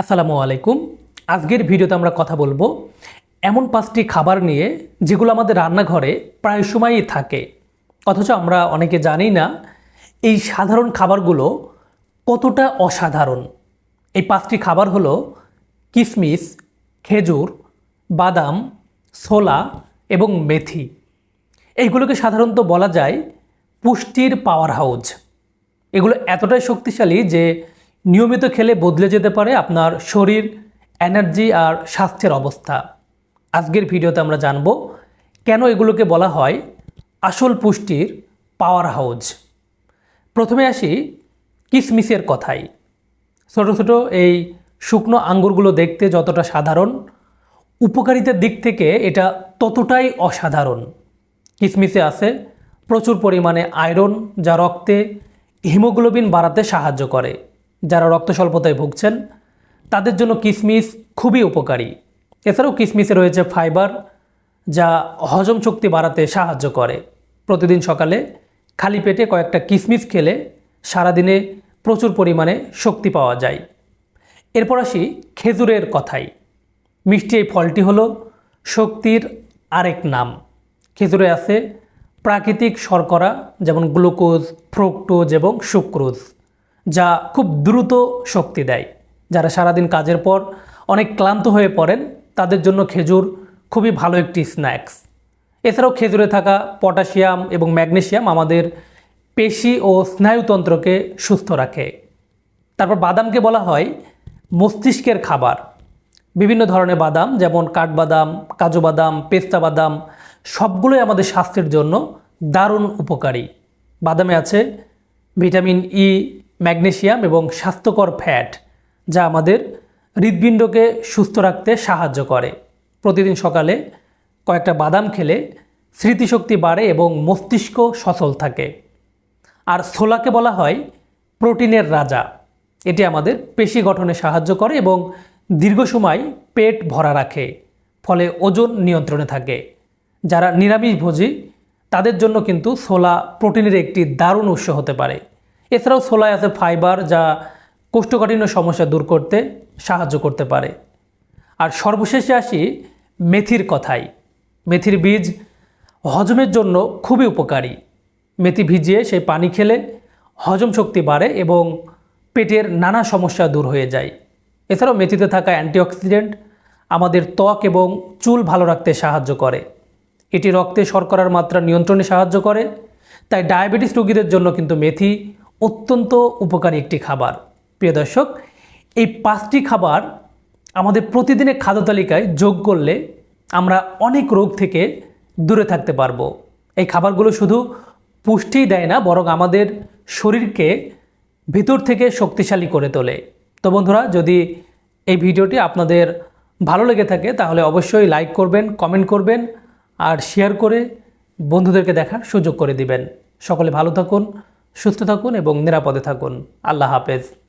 আসসালামু আলাইকুম। আজকের ভিডিওতে আমরা কথা বলব এমন পাঁচটি খাবার নিয়ে যেগুলো আমাদের রান্নাঘরে প্রায় সময়ই থাকে। অথচ আমরা অনেকে জানি না এই সাধারণ খাবারগুলো কতটা অসাধারণ। এই পাঁচটি খাবার হলো কিশমিশ খেজুর, বাদাম, ছোলা এবং মেথি। এইগুলোকে সাধারণত বলা যায় পুষ্টির পাওয়ার হাউস এগুলো এতটাই শক্তিশালী যে নিয়মিত খেলে বদলে যেতে পারে আপনার শরীর এনার্জি আর স্বাস্থ্যের অবস্থা। আজকের ভিডিওতে আমরা জানব কেন এগুলোকে বলা হয় আসল পুষ্টির পাওয়ার হাউজ প্রথমে আসি কিসমিসের কথাই। ছোট ছোট এই শুকনো আঙ্গুরগুলো দেখতে যতটা সাধারণ, উপকারিতার দিক থেকে এটা ততটাই অসাধারণ। কিসমিসে আছে প্রচুর পরিমাণে আয়রন যা রক্তে হিমোগ্লোবিন বাড়াতে সাহায্য করে। যারা রক্ত স্বল্পতায় ভুগছেন, তাদের জন্য কিসমিস খুবই উপকারী। এছাড়াও কিসমিসে রয়েছে ফাইবার, যা হজম শক্তি বাড়াতে সাহায্য করে। প্রতিদিন সকালে খালি পেটে কয়েকটা কিসমিস খেলে সারাদিনে প্রচুর পরিমাণে শক্তি পাওয়া যায়। এরপর আসি খেজুরের কথাই। মিষ্টি এই ফলটি হলো শক্তির আরেক নাম। খেজুরে আছে প্রাকৃতিক শর্করা, যেমন গ্লুকোজ, ফ্রুক্টোজ এবং সুক্রোজ। যা খুব দ্রুত শক্তি দেয়। যারা সারাদিন কাজের পর অনেক ক্লান্ত হয়ে পড়েন, তাদের জন্য খেজুর খুবই ভালো একটি স্ন্যাক্স। এছাড়াও খেজুরে থাকা পটাশিয়াম এবং ম্যাগনেশিয়াম আমাদের পেশি ও স্নায়ুতন্ত্রকে সুস্থ রাখে। তারপর বাদামকে বলা হয় মস্তিষ্কের খাবার। বিভিন্ন ধরনের বাদাম যেমন কাঠবাদাম কাজু বাদাম পেস্তা বাদাম, সবগুলোই আমাদের স্বাস্থ্যের জন্য দারুণ উপকারী। বাদামে আছে ভিটামিন ই ম্যাগনেশিয়াম এবং স্বাস্থ্যকর ফ্যাট, যা আমাদের হৃদপিণ্ডকে সুস্থ রাখতে সাহায্য করে। প্রতিদিন সকালে কয়েকটা বাদাম খেলে স্মৃতিশক্তি বাড়ে এবং মস্তিষ্ক সচল থাকে। আর ছোলাকে বলা হয় প্রোটিনের রাজা। এটি আমাদের পেশি গঠনে সাহায্য করে এবং দীর্ঘ সময় পেট ভরা রাখে, ফলে ওজন নিয়ন্ত্রণে থাকে। যারা নিরামিষভোজী, তাদের জন্য কিন্তু ছোলা প্রোটিনের একটি দারুণ উৎস হতে পারে। এছাড়াও ছোলায় আছে ফাইবার যা কোষ্ঠকাঠিন্য সমস্যা দূর করতে সাহায্য করতে পারে। আর সর্বশেষে আসি মেথির কথাই। মেথির বীজ হজমের জন্য খুবই উপকারী। মেথি ভিজিয়ে সেই পানি খেলে হজম শক্তি বাড়ে এবং পেটের নানা সমস্যা দূর হয়ে যায়। এছাড়াও মেথিতে থাকা অ্যান্টিঅক্সিডেন্ট আমাদের ত্বক এবং চুল ভালো রাখতে সাহায্য করে। এটি রক্তে শর্করার মাত্রা নিয়ন্ত্রণে সাহায্য করে। তাই ডায়াবেটিস রোগীদের জন্য কিন্তু মেথি অত্যন্ত উপকারী একটি খাবার। প্রিয় দর্শক, এই পাঁচটি খাবার আমাদের প্রতিদিনের খাদ্য তালিকায় যোগ করলে আমরা অনেক রোগ থেকে দূরে থাকতে পারব। এই খাবারগুলো শুধু পুষ্টিই দেয় না, বরং আমাদের শরীরকে ভিতর থেকে শক্তিশালী করে তোলে। তো বন্ধুরা, যদি এই ভিডিওটি আপনাদের ভালো লেগে থাকে, তাহলে অবশ্যই লাইক করবেন, কমেন্ট করবেন, আর শেয়ার করে বন্ধুদেরকে দেখার সুযোগ করে দিবেন। সকলে ভালো থাকুন সুস্থ থাকুন এবং নিরাপদে থাকুন। আল্লাহ হাফেজ।